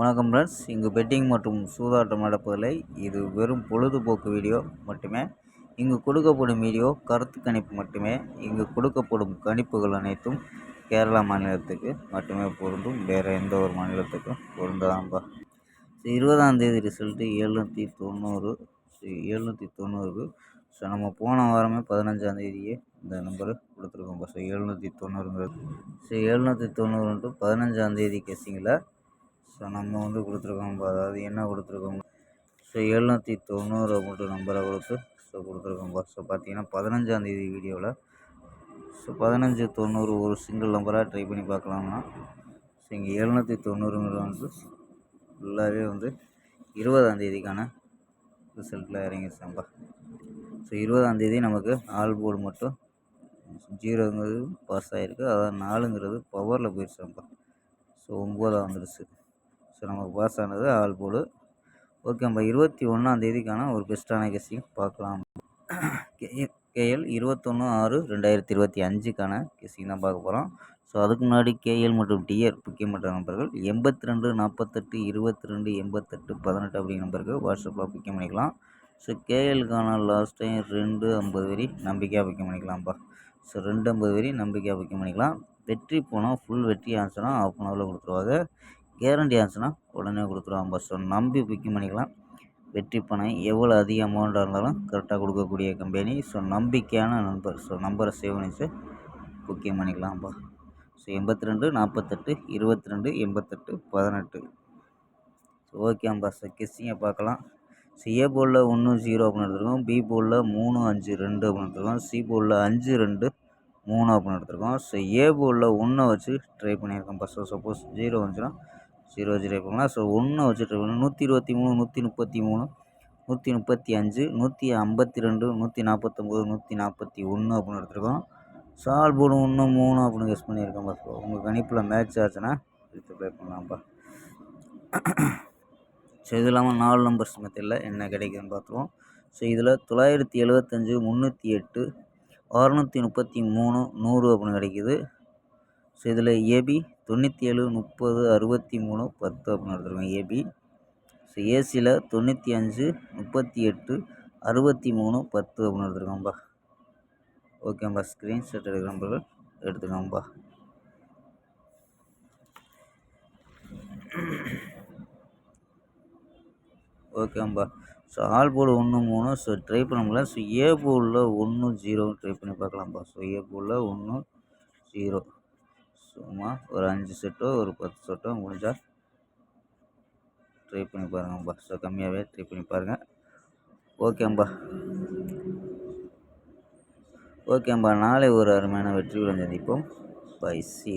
வணக்கம் ஃப்ரெண்ட்ஸ் இங்கு பெட்டிங் மற்றும் சூதாட்டம் நடப்பதில்லை. இது வெறும் பொழுதுபோக்கு வீடியோ மட்டுமே. இங்கு கொடுக்கப்படும் வீடியோ கருத்து கணிப்பு மட்டுமே. இங்கு கொடுக்கப்படும் கணிப்புகள் அனைத்தும் கேரளா மாநிலத்துக்கு மட்டுமே பொருந்தும். வேறு எந்த ஒரு மாநிலத்துக்கும் பொருந்தாம்பா இருபதாம் தேதி ரிசல்ட்டு எழுநூற்றி தொண்ணூறு எழுநூற்றி தொண்ணூறுக்கு ஸோ நம்ம போன வாரமே பதினஞ்சாந்தேதியே இந்த நம்பரு கொடுத்துருக்கோம்ப்பா ஸோ எழுநூற்றி தொண்ணூறுங்கிறது. ஸோ எழுநூற்றி தொண்ணூறுன்ட்டு பதினஞ்சாந்தேதி கெஸ்ஸிங்கில் ஸோ நம்ம வந்து கொடுத்துருக்கோம் அதாவது என்ன கொடுத்துருக்கோம்? ஸோ எழுநூற்றி தொண்ணூறு அப்படின்ட்டு நம்பரை கொடுத்து ஸோ கொடுத்துருக்கோம்ப்பா ஸோ பார்த்தீங்கன்னா பதினஞ்சாந்தேதி வீடியோவில் ஸோ பதினஞ்சு தொண்ணூறு ஒரு சிங்கிள் நம்பராக ட்ரை பண்ணி பார்க்கலாம்னா ஸோ இங்கே எழுநூற்றி தொண்ணூறுங்கிறது வந்து ஃபுல்லாகவே வந்து இருபதாந்தேதிக்கான ரிசல்ட்டில் இறங்கிடுச்சாம்பா ஸோ இருபதாந்தேதி நமக்கு ஆல் போர்டு மட்டும் ஜீரோங்கிறது பாஸ் ஆகிருக்கு அதான் நாலுங்கிறது பவரில் போயிடுச்சாம்பா ஸோ ஒம்பதாக வந்துடுச்சு ஸோ நமக்கு பாஸ் ஆனது ஆல் போர்டு ஓகேம்பா இருபத்தி ஒன்றாந்தேதிக்கான ஒரு பெஸ்ட்டான கெஸ்ஸையும் பார்க்கலாம். கேஎல் இருபத்தொன்று ஆறு ரெண்டாயிரத்தி இருபத்தி அஞ்சுக்கான கெஸ்ஸிங் தான் பார்க்க போகிறோம் ஸோ அதுக்கு முன்னாடி கேஎல் மற்றும் டிஆர் முக்கியமற்ற நம்பர்கள் எண்பத்தி ரெண்டு நாற்பத்தெட்டு இருபத்தி ரெண்டு எண்பத்தெட்டு பதினெட்டு அப்படிங்கிற நம்பருக்கு வாட்ஸ்அப்பில் பிக்கம் பண்ணிக்கலாம். ஸோ கேஎலுக்கான லாஸ்ட் டைம் ரெண்டு ஐம்பது வரி நம்பிக்கையாக பிக்கம் பண்ணிக்கலாம்ப்பா ஸோ ரெண்டு ஐம்பது வரி நம்பிக்கையாக பிக்கம் பண்ணிக்கலாம். வெற்றி போனால் ஃபுல் வெற்றி ஆச்சுன்னா ஆஃப் அன் ஹவரில் கொடுத்துருவாங்க. கேரண்டி ஆச்சுன்னா உடனே கொடுத்துருவாங்கப்பா ஸோ நம்பி புக்கிங் பண்ணிக்கலாம். வெற்றி பணம் எவ்வளோ அதிக அமௌண்ட்டாக இருந்தாலும் கரெக்டாக கொடுக்கக்கூடிய கம்பெனி ஸோ நம்பிக்கையான நண்பர். ஸோ நம்பரை சேவ் பண்ணிச்சு. புக்கிங் பண்ணிக்கலாம்ப்பா ஸோ எண்பத்தி ரெண்டு நாற்பத்தெட்டு இருபத்தி ரெண்டு எண்பத்தெட்டு பதினெட்டு. ஸோ ஓகேம்பா ஸோ கெஸ்ஸிங்கை பார்க்கலாம். ஸோ ஏ போலில் ஒன்று ஜீரோ அப்படின்னு எடுத்துருக்கோம். பி போலில் மூணு அஞ்சு ரெண்டு அப்படின்னு எடுத்துருக்கோம். சி போலில் அஞ்சு ரெண்டு மூணு அப்படின்னு எடுத்துருக்கோம். ஸோ ஏ போலில் ஒன்றை வச்சு ட்ரை பண்ணியிருக்கோம் ஃபஸ்ட்டு சப்போஸ் ஜீரோ வந்துச்சுன்னா ஜீரோ ஜீரோ ட்ரை பண்ணலாம் ஸோ ஒன்று வச்சு ட்ரை நூற்றி இருபத்தி மூணு நூற்றி முப்பத்தி மூணு நூற்றி முப்பத்தி அஞ்சு நூற்றி ஐம்பத்தி ரெண்டு நூற்றி நாற்பத்தொம்போது நூற்றி நாற்பத்தி ஒன்று அப்படின்னு எடுத்துருக்கோம். சால் போடு ஒன்று மூணு அப்படின்னு கெஸ் பண்ணியிருக்கோம் பஸ் உங்கள் கணிப்பில் மேட்ச் ஆச்சுன்னா எடுத்து ப்ளே பண்ணலாம்ப்பா ஸோ இது இல்லாமல் நாலு நம்பர்ஸ் மெத்தடில் என்ன கிடைக்குதுன்னு பார்த்துருவோம். ஸோ இதில் தொள்ளாயிரத்தி எழுபத்தஞ்சு முந்நூற்றி எட்டு அறநூற்றி முப்பத்தி மூணு நூறு அப்படின்னு கிடைக்கிது. ஸோ இதில் ஏபி தொண்ணூற்றி ஏழு முப்பது அறுபத்தி மூணு பத்து அப்படின்னு எடுத்துருக்கோம். ஏபி ஸோ ஏசியில் தொண்ணூற்றி அஞ்சு முப்பத்தி எட்டு அறுபத்தி மூணு பத்து அப்படின்னு எடுத்துருக்கோம்பா ஓகேம்பா ஸ்க்ரீன்ஷாட் எடுக்கிற நம்பர்கள் எடுத்துக்கோம்பா ஓகேம்பா ஸோ ஆல் போர்டு ஒன்று மூணு. ஸோ ட்ரை பண்ண முடியல. ஸோ ஏ போர்டில் ஒன்று ஜீரோ ட்ரை பண்ணி பார்க்கலாம்ப்பா ஸோ ஏ போர்டில் ஒன்று ஜீரோ சும்மா ஒரு அஞ்சு செட்டோ ஒரு பத்து செட்டோ முடிஞ்சால் ட்ரை பண்ணி பாருங்கப்பா ஸோ கம்மியாகவே ட்ரை பண்ணி பாருங்கள் ஓகேம்பா ஓகேம்பா நாளை ஒரு அருமையான வெற்றி சந்திப்போம். By C